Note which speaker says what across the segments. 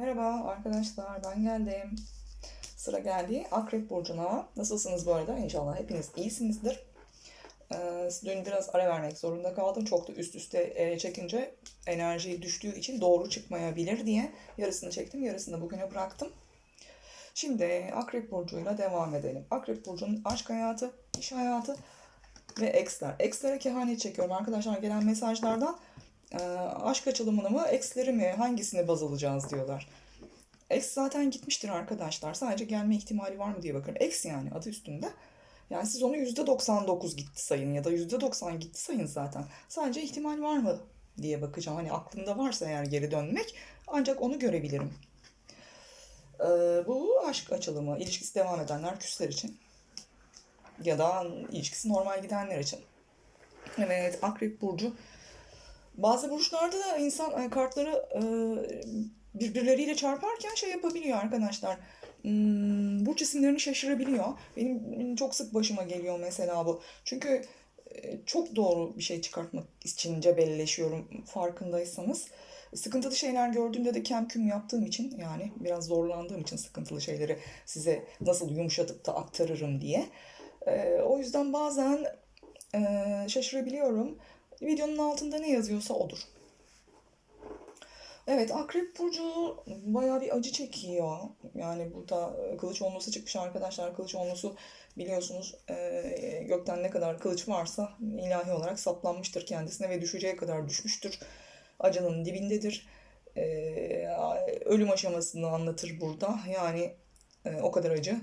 Speaker 1: Merhaba arkadaşlar ben geldim. Sıra geldi Akrep Burcu'na. Nasılsınız bu arada? İnşallah hepiniz iyisinizdir. Ee, dün biraz ara vermek zorunda kaldım. Çok da üst üste e, çekince enerji düştüğü için doğru çıkmayabilir diye yarısını çektim. Yarısını bugüne bıraktım. Şimdi Akrep Burcu'yla devam edelim. Akrep Burcu'nun aşk hayatı, iş hayatı ve eksler. Ekslere kehanet çekiyorum arkadaşlar gelen mesajlardan. E, aşk açılımını mı, eksleri mi, hangisini baz alacağız diyorlar. X zaten gitmiştir arkadaşlar. Sadece gelme ihtimali var mı diye bakıyorum. X yani adı üstünde. Yani siz onu %99 gitti sayın ya da %90 gitti sayın zaten. Sadece ihtimal var mı diye bakacağım. Hani aklımda varsa eğer geri dönmek ancak onu görebilirim. Ee, bu aşk açılımı, ilişkisi devam edenler küsler için ya da ilişkisi normal gidenler için. Evet, Akrep Burcu. Bazı burçlarda da insan e, kartları e, birbirleriyle çarparken şey yapabiliyor arkadaşlar. Hmm, burç isimlerini şaşırabiliyor. Benim çok sık başıma geliyor mesela bu. Çünkü e, çok doğru bir şey çıkartmak için cebelleşiyorum farkındaysanız. Sıkıntılı şeyler gördüğümde de kem küm yaptığım için yani biraz zorlandığım için sıkıntılı şeyleri size nasıl yumuşatıp da aktarırım diye. E, o yüzden bazen e, şaşırabiliyorum. Videonun altında ne yazıyorsa odur. Evet Akrep Burcu bayağı bir acı çekiyor. Yani burada e, kılıç onlusu çıkmış arkadaşlar. Kılıç onlusu biliyorsunuz e, gökten ne kadar kılıç varsa ilahi olarak saplanmıştır kendisine ve düşeceği kadar düşmüştür. Acının dibindedir. E, ölüm aşamasını anlatır burada. Yani e, o kadar acı.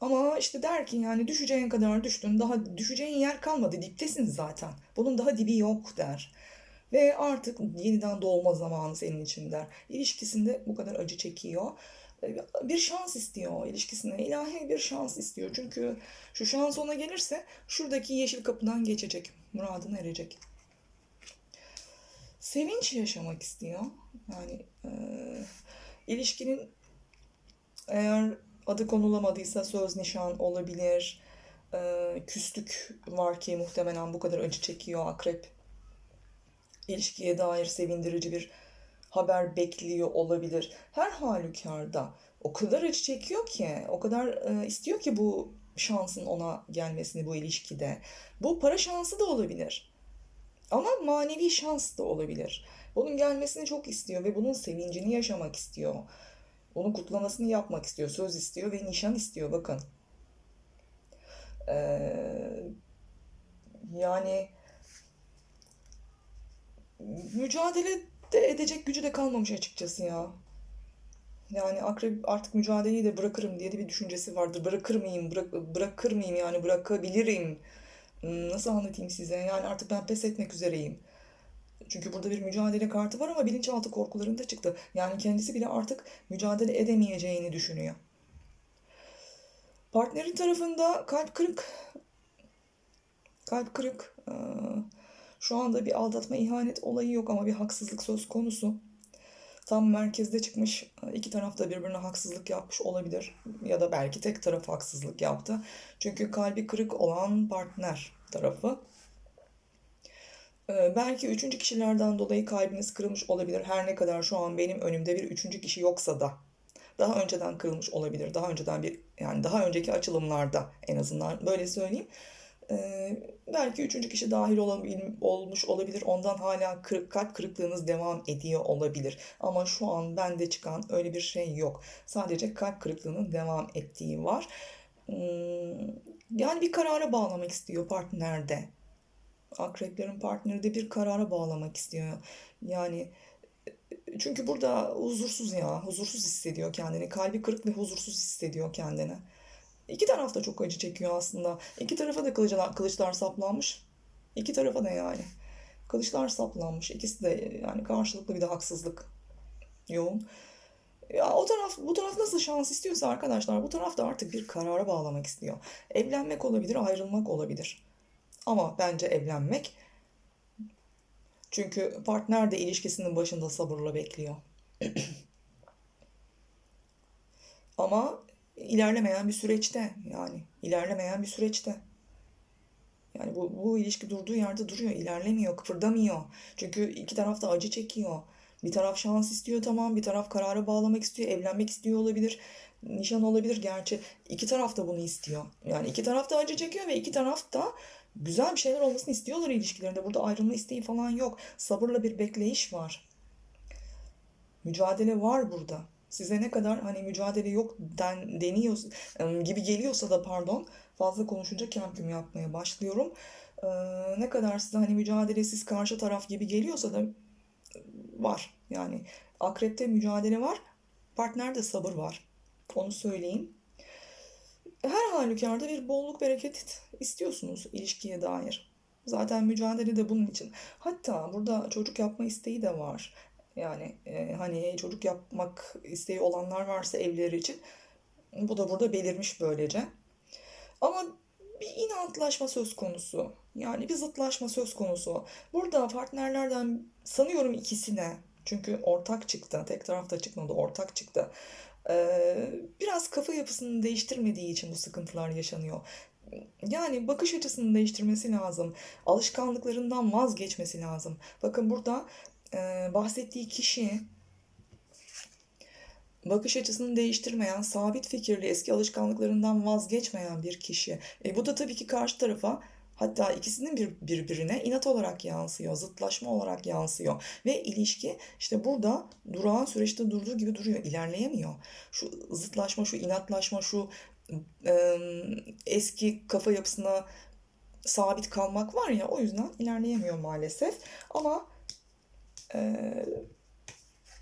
Speaker 1: Ama işte der ki yani düşeceğin kadar düştün. Daha düşeceğin yer kalmadı. Diptesin zaten. Bunun daha dibi yok der. Ve artık yeniden doğma zamanı senin için der. İlişkisinde bu kadar acı çekiyor. Bir şans istiyor ilişkisine. ilahi bir şans istiyor. Çünkü şu şans ona gelirse şuradaki yeşil kapıdan geçecek. Muradına erecek. Sevinç yaşamak istiyor. Yani e, ilişkinin eğer adı konulamadıysa söz nişan olabilir. E, küslük var ki muhtemelen bu kadar acı çekiyor akrep ilişkiye dair sevindirici bir haber bekliyor olabilir. Her halükarda o kadar acı çekiyor ki, o kadar e, istiyor ki bu şansın ona gelmesini bu ilişkide. Bu para şansı da olabilir. Ama manevi şans da olabilir. Bunun gelmesini çok istiyor ve bunun sevincini yaşamak istiyor. Onun kutlamasını yapmak istiyor, söz istiyor ve nişan istiyor. Bakın. Ee, yani mücadele de edecek gücü de kalmamış açıkçası ya. Yani akrep artık mücadeleyi de bırakırım diye de bir düşüncesi vardır. Bırakır mıyım, bırak, bırakır mıyım yani bırakabilirim. Hmm, Nasıl anlatayım size? Yani artık ben pes etmek üzereyim. Çünkü burada bir mücadele kartı var ama bilinçaltı korkularında çıktı. Yani kendisi bile artık mücadele edemeyeceğini düşünüyor. Partnerin tarafında kalp kırık. Kalp kırık. Ee, şu anda bir aldatma ihanet olayı yok ama bir haksızlık söz konusu. Tam merkezde çıkmış iki taraf da birbirine haksızlık yapmış olabilir. Ya da belki tek taraf haksızlık yaptı. Çünkü kalbi kırık olan partner tarafı. Ee, belki üçüncü kişilerden dolayı kalbiniz kırılmış olabilir. Her ne kadar şu an benim önümde bir üçüncü kişi yoksa da daha önceden kırılmış olabilir. Daha önceden bir yani daha önceki açılımlarda en azından böyle söyleyeyim. Ee, belki üçüncü kişi dahil olabil, olmuş olabilir. Ondan hala kırık, kalp kırıklığınız devam ediyor olabilir. Ama şu an bende çıkan öyle bir şey yok. Sadece kalp kırıklığının devam ettiği var. Hmm, yani bir karara bağlamak istiyor partnerde. Akreplerin partneri de bir karara bağlamak istiyor. Yani çünkü burada huzursuz ya, huzursuz hissediyor kendini. Kalbi kırık ve huzursuz hissediyor kendini. İki taraf da çok acı çekiyor aslında. İki tarafa da kılıçlar, kılıçlar saplanmış. İki tarafa da yani. Kılıçlar saplanmış. İkisi de yani karşılıklı bir de haksızlık yoğun. Ya o taraf bu taraf nasıl şans istiyorsa arkadaşlar bu taraf da artık bir karara bağlamak istiyor. Evlenmek olabilir, ayrılmak olabilir. Ama bence evlenmek. Çünkü partner de ilişkisinin başında sabırla bekliyor. Ama ilerlemeyen bir süreçte yani ilerlemeyen bir süreçte. Yani bu, bu ilişki durduğu yerde duruyor, ilerlemiyor, kıpırdamıyor. Çünkü iki taraf da acı çekiyor. Bir taraf şans istiyor tamam, bir taraf karara bağlamak istiyor, evlenmek istiyor olabilir, nişan olabilir gerçi. İki taraf da bunu istiyor. Yani iki taraf da acı çekiyor ve iki taraf da güzel bir şeyler olmasını istiyorlar ilişkilerinde. Burada ayrılma isteği falan yok. Sabırla bir bekleyiş var. Mücadele var burada. Size ne kadar hani mücadele yok den, deniyor gibi geliyorsa da pardon fazla konuşunca kem küm yapmaya başlıyorum. Ee, ne kadar size hani mücadelesiz karşı taraf gibi geliyorsa da var. Yani akrepte mücadele var. Partnerde sabır var. Onu söyleyeyim. Her halükarda bir bolluk bereket istiyorsunuz ilişkiye dair. Zaten mücadele de bunun için. Hatta burada çocuk yapma isteği de var. Yani e, hani çocuk yapmak isteği olanlar varsa evlileri için bu da burada belirmiş böylece. Ama bir inatlaşma söz konusu. Yani bir zıtlaşma söz konusu. Burada partnerlerden sanıyorum ikisine çünkü ortak çıktı. Tek tarafta çıkmadı. Ortak çıktı. Ee, biraz kafa yapısını değiştirmediği için bu sıkıntılar yaşanıyor. Yani bakış açısını değiştirmesi lazım. Alışkanlıklarından vazgeçmesi lazım. Bakın burada e, bahsettiği kişi bakış açısını değiştirmeyen, sabit fikirli, eski alışkanlıklarından vazgeçmeyen bir kişi. E, bu da tabii ki karşı tarafa hatta ikisinin bir, birbirine inat olarak yansıyor, zıtlaşma olarak yansıyor. Ve ilişki işte burada durağan süreçte durduğu gibi duruyor, ilerleyemiyor. Şu zıtlaşma, şu inatlaşma, şu e, eski kafa yapısına sabit kalmak var ya o yüzden ilerleyemiyor maalesef. Ama e,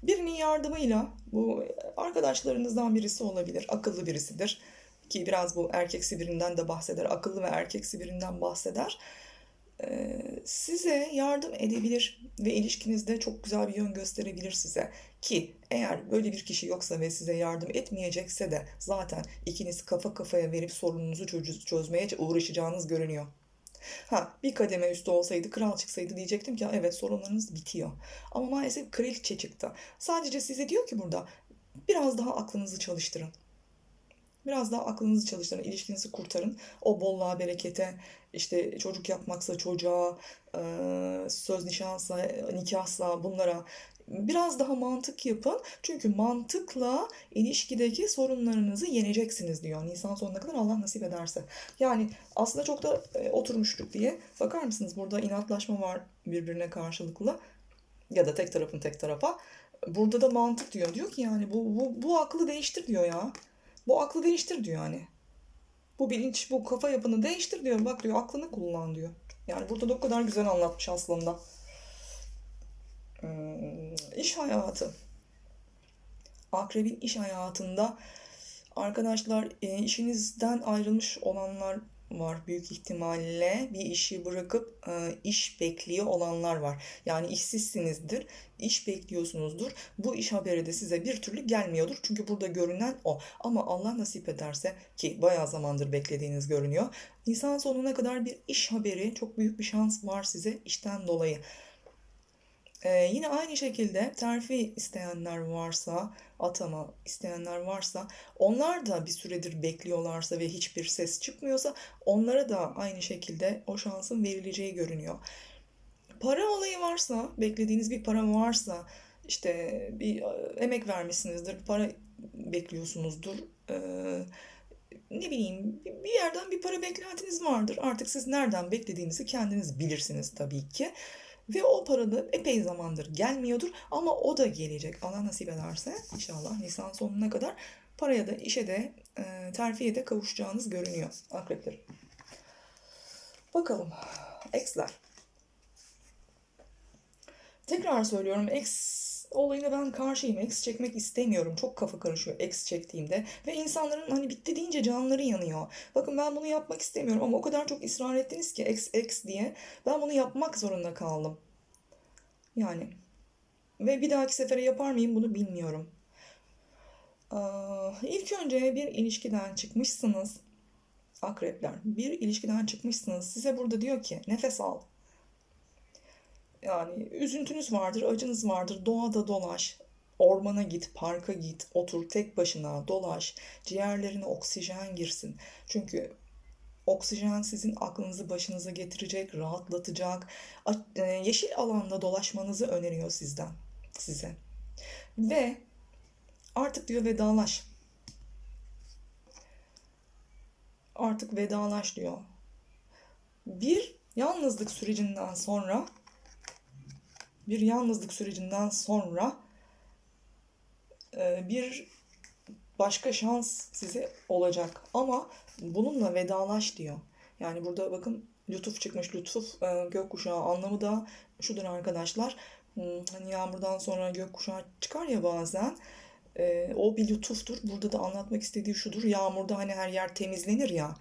Speaker 1: birinin yardımıyla bu arkadaşlarınızdan birisi olabilir, akıllı birisidir ki biraz bu erkeksi birinden de bahseder, akıllı ve erkeksi birinden bahseder. Ee, size yardım edebilir ve ilişkinizde çok güzel bir yön gösterebilir size. Ki eğer böyle bir kişi yoksa ve size yardım etmeyecekse de zaten ikiniz kafa kafaya verip sorununuzu çözmeye uğraşacağınız görünüyor. Ha bir kademe üstü olsaydı kral çıksaydı diyecektim ki evet sorunlarınız bitiyor. Ama maalesef kraliçe çıktı. Sadece size diyor ki burada biraz daha aklınızı çalıştırın. Biraz daha aklınızı çalıştırın, ilişkinizi kurtarın. O bolluğa, berekete, işte çocuk yapmaksa çocuğa, söz nişansa, nikahsa bunlara biraz daha mantık yapın. Çünkü mantıkla ilişkideki sorunlarınızı yeneceksiniz diyor. Nisan sonuna kadar Allah nasip ederse. Yani aslında çok da oturmuştuk diye. Bakar mısınız burada inatlaşma var birbirine karşılıklı. Ya da tek tarafın tek tarafa. Burada da mantık diyor. Diyor ki yani bu, bu, bu aklı değiştir diyor ya. Bu aklı değiştir diyor hani. Bu bilinç, bu kafa yapını değiştir diyor. Bak diyor aklını kullan diyor. Yani burada da o kadar güzel anlatmış aslında. İş hayatı. Akrebin iş hayatında arkadaşlar e, işinizden ayrılmış olanlar var büyük ihtimalle bir işi bırakıp e, iş bekliyor olanlar var. Yani işsizsinizdir, iş bekliyorsunuzdur. Bu iş haberi de size bir türlü gelmiyordur. Çünkü burada görünen o. Ama Allah nasip ederse ki bayağı zamandır beklediğiniz görünüyor. Nisan sonuna kadar bir iş haberi çok büyük bir şans var size işten dolayı. Ee, yine aynı şekilde terfi isteyenler varsa, atama isteyenler varsa, onlar da bir süredir bekliyorlarsa ve hiçbir ses çıkmıyorsa onlara da aynı şekilde o şansın verileceği görünüyor. Para olayı varsa, beklediğiniz bir para varsa, işte bir e, emek vermişsinizdir, para bekliyorsunuzdur. Ee, ne bileyim bir yerden bir para beklentiniz vardır. Artık siz nereden beklediğinizi kendiniz bilirsiniz tabii ki. Ve o para da epey zamandır gelmiyordur ama o da gelecek. Allah nasip ederse inşallah Nisan sonuna kadar paraya da işe de e, terfiye de kavuşacağınız görünüyor akrepler. Bakalım X'ler. Tekrar söylüyorum X olayına ben karşıyım. X çekmek istemiyorum. Çok kafa karışıyor X çektiğimde. Ve insanların hani bitti deyince canları yanıyor. Bakın ben bunu yapmak istemiyorum ama o kadar çok ısrar ettiniz ki X X diye. Ben bunu yapmak zorunda kaldım. Yani. Ve bir dahaki sefere yapar mıyım bunu bilmiyorum. İlk önce bir ilişkiden çıkmışsınız. Akrepler. Bir ilişkiden çıkmışsınız. Size burada diyor ki nefes al. Yani üzüntünüz vardır, acınız vardır. Doğada dolaş. Ormana git, parka git, otur tek başına, dolaş. Ciğerlerine oksijen girsin. Çünkü oksijen sizin aklınızı başınıza getirecek, rahatlatacak. Yeşil alanda dolaşmanızı öneriyor sizden. size. Ve artık diyor vedalaş. Artık vedalaş diyor. Bir yalnızlık sürecinden sonra bir yalnızlık sürecinden sonra e, bir başka şans size olacak. Ama bununla vedalaş diyor. Yani burada bakın lütuf çıkmış. Lütuf e, gökkuşağı anlamı da şudur arkadaşlar. Hmm, Hani yağmurdan sonra gökkuşağı çıkar ya bazen. E, o bir lütuftur. Burada da anlatmak istediği şudur. Yağmurda hani her yer temizlenir ya.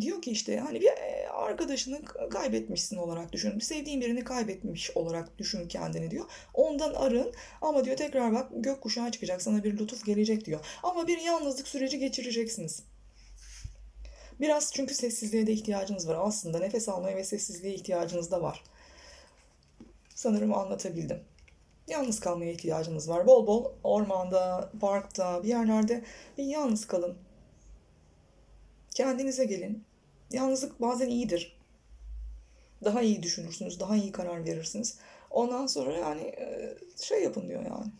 Speaker 1: Diyor ki işte hani bir arkadaşını kaybetmişsin olarak düşün. Sevdiğin birini kaybetmiş olarak düşün kendini diyor. Ondan arın ama diyor tekrar bak gökkuşağı çıkacak sana bir lütuf gelecek diyor. Ama bir yalnızlık süreci geçireceksiniz. Biraz çünkü sessizliğe de ihtiyacınız var. Aslında nefes almaya ve sessizliğe ihtiyacınız da var. Sanırım anlatabildim. Yalnız kalmaya ihtiyacınız var. Bol bol ormanda, parkta, bir yerlerde bir yalnız kalın. Kendinize gelin. Yalnızlık bazen iyidir. Daha iyi düşünürsünüz, daha iyi karar verirsiniz. Ondan sonra yani e, şey yapın diyor yani.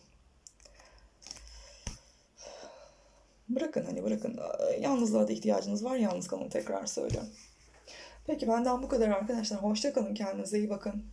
Speaker 1: Bırakın hani bırakın. E, Yalnızlığa da ihtiyacınız var. Yalnız kalın tekrar söylüyorum. Peki benden bu kadar arkadaşlar. Hoşça kalın. Kendinize iyi bakın.